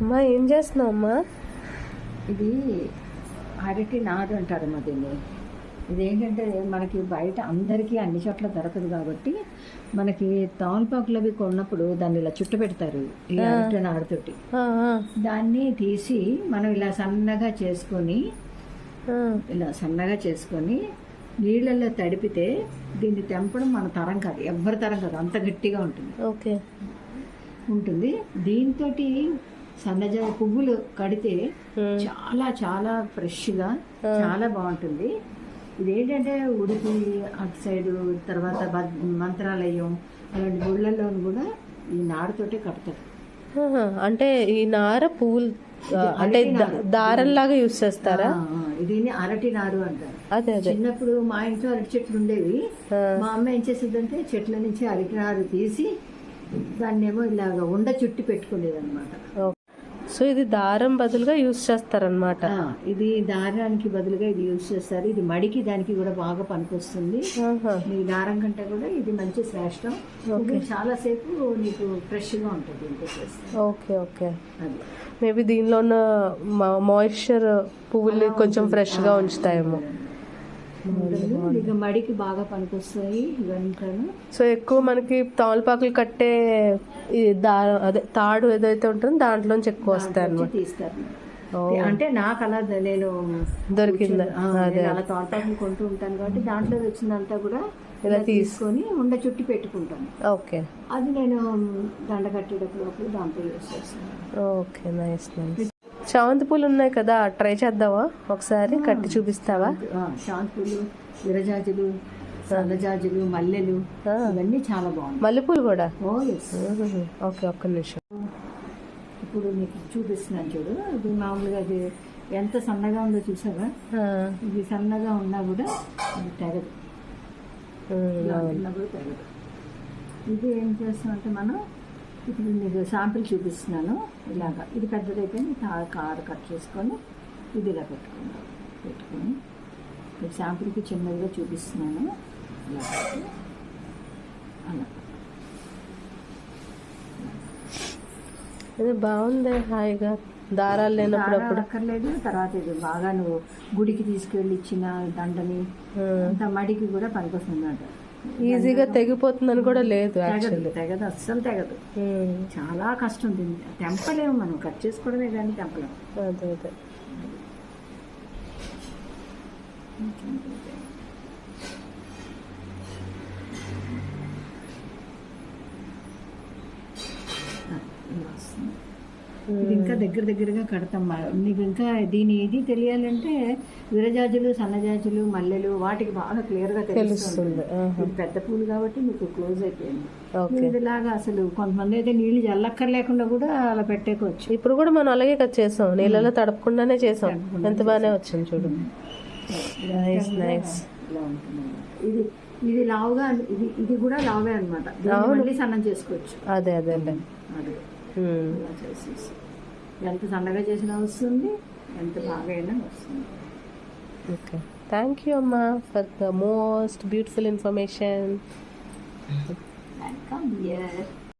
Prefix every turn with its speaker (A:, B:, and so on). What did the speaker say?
A: అమ్మా ఏం చేస్తున్నావు అమ్మా?
B: ఇది అరటి నారు అంటారమ్మా దీన్ని. ఇదేంటంటే మనకి బయట అందరికీ అన్ని చోట్ల దొరకదు కాబట్టి మనకి తమలపాకులు అవి కొన్నప్పుడు దాన్ని ఇలా చుట్టు పెడతారు ఈ అరటి నారుతోటి. దాన్ని తీసి మనం ఇలా సన్నగా చేసుకొని. ఇలా సన్నగా చేసుకొని నీళ్ళల్లో తడిపితే దీన్ని తెంపడం మన తరం కాదు ఎవ్వరి తరం కాదు అంత గట్టిగా ఉంటుంది.
A: ఓకే.
B: ఉంటుంది. దీంతో సన్నజాజి పువ్వులు కడితే. చాలా చాలా ఫ్రెష్గా చాలా బాగుంటుంది. ఇది ఏంటంటే ఉడిపి అటు సైడు తర్వాత మంత్రాలయం అలాంటి గుళ్ళల్లో కూడా ఈ నారుతోటే కడతారు.
A: అంటే ఈ నార పువ్వులు అంటే దారంలాగా యూస్ చేస్తారా?
B: దీన్ని అరటి నారు అంటారు.
A: అదే
B: చిన్నప్పుడు మా ఇంట్లో అరటి చెట్లు ఉండేవి. మా అమ్మ ఏం చేసేదంటే చెట్ల నుంచి అరటి నారు తీసి దాన్నేమో ఇలాగ ఉండ చుట్టి పెట్టుకునేది అనమాట.
A: సో ఇది దారం బదులుగా యూస్ చేస్తారనమాట
B: ఇది దారానికి బదులుగా ఇది యూజ్ చేస్తారు. ఇది మడికి దానికి కూడా బాగా పనికొస్తుంది. ఈ దారం కంటే కూడా ఇది మంచి శ్రేష్టం. ఇది చాలాసేపు నీకు ఫ్రెష్గా ఉంటుంది
A: ఓకే ఓకే. మేబీ దీనిలో ఉన్న మాయిశ్చర్ పువ్వుల్ని కొంచెం ఫ్రెష్గా ఉంచుతాయేమో.
B: ఇక మడికి బాగా పనికొస్తాయి
A: సో ఎక్కువ మనకి తమలపాకులు కట్టే దారం అదే తాడు ఏదైతే ఉంటుందో దాంట్లోంచి ఎక్కువ వస్తాయి అనమాట
B: తీస్తారు. అంటే నాకు అలా నేను
A: దొరికిందా?
B: అలా తోటలు కొంటూ ఉంటాను కాబట్టి దాంట్లో వచ్చిందంతా కూడా
A: ఇలా
B: తీసుకొని ఉండ చుట్టి పెట్టుకుంటాను.
A: ఓకే.
B: అది నేను దండ కట్టేటప్పుడు దాంట్లో యూస్ చేస్తాను.
A: Okay nice nice. చామంతి పూలు ఉన్నాయి కదా ట్రై చేద్దామా? ఒకసారి కట్టి చూపిస్తావా?
B: శాంతులు విరజాజులు సన్నజాజులు మల్లెలు. ఇవన్నీ చాలా బాగుంటాయి
A: మల్లెపూలు కూడా? ఓకే ఒక్క నిమిషం.
B: ఇప్పుడు నీకు చూపిస్తున్నాను చూడు. ఇది మామూలుగా అది ఎంత సన్నగా ఉందో చూసావా? ఇది సన్నగా ఉన్నా కూడా ఇది తెగదు. ఇలా ఉన్నా కూడా తెగదు. ఇది ఏం చేస్తామంటే మనం ఇప్పుడు నీకు శాంపిల్ చూపిస్తున్నాను. ఇలాగా. ఇది పెద్దదైపోయింది. కారు కట్ చేసుకొని ఇది ఇలా పెట్టుకుందాం. పెట్టుకొని ఇప్పుడు శాంపిల్కి చిన్నదిగా చూపిస్తున్నాను. ఇలా అలా.
A: ఇది బాగుంది హాయిగా. దారాలు లేనప్పుడు
B: దారం అక్కర్లేదు. తర్వాత ఇది బాగా నువ్వు గుడికి తీసుకెళ్ళి ఇచ్చిన దండని అంత మడికి కూడా పనికొస్తుంది అన్నమాట
A: ఈజీగా తెగిపోతుందని కూడా లేదు
B: తెగదు తెగదు అస్సలు తెగదు. చాలా కష్టం దీన్ని తెంపలేము మనం కట్ చేసుకోవడమే కానీ తెంపలేము
A: అదే అదే.
B: ఇది దగ్గర దగ్గరగా కడతాం. మా- నీకు ఇంకా దీని ఇది తెలియాలంటే విరజాజులు సన్నజాజులు మల్లెలు వాటికి బాగా క్లియర్గా తెలుస్తుంది. పెద్ద పూలు కాబట్టి మీకు క్లోజ్ అయిపోయింది.
A: ఓకే.
B: ఇదిలాగా అసలు కొంతమంది అయితే నీళ్ళు చల్లక్కర్లేకుండా కూడా అలా పెట్టేకోవచ్చు.
A: ఇప్పుడు కూడా మనం అలాగే కట్ చేసాం నీళ్ళలో తడపకుండానే చేసాం ఎంత బాగానే వచ్చింది చూడు. నైస్ నైస్
B: ఇది ఇది లావుగా ఇది ఇది కూడా లావే అనమాట మళ్ళీ సన్నం చేసుకోవచ్చు.
A: అదే అదే అదే.
B: చేసేసి. ఎంత సన్నగా చేసినా వస్తుంది ఎంత బాగా అయినా వస్తుంది.
A: ఓకే థ్యాంక్ యూ అమ్మా for the most beautiful information
B: welcome year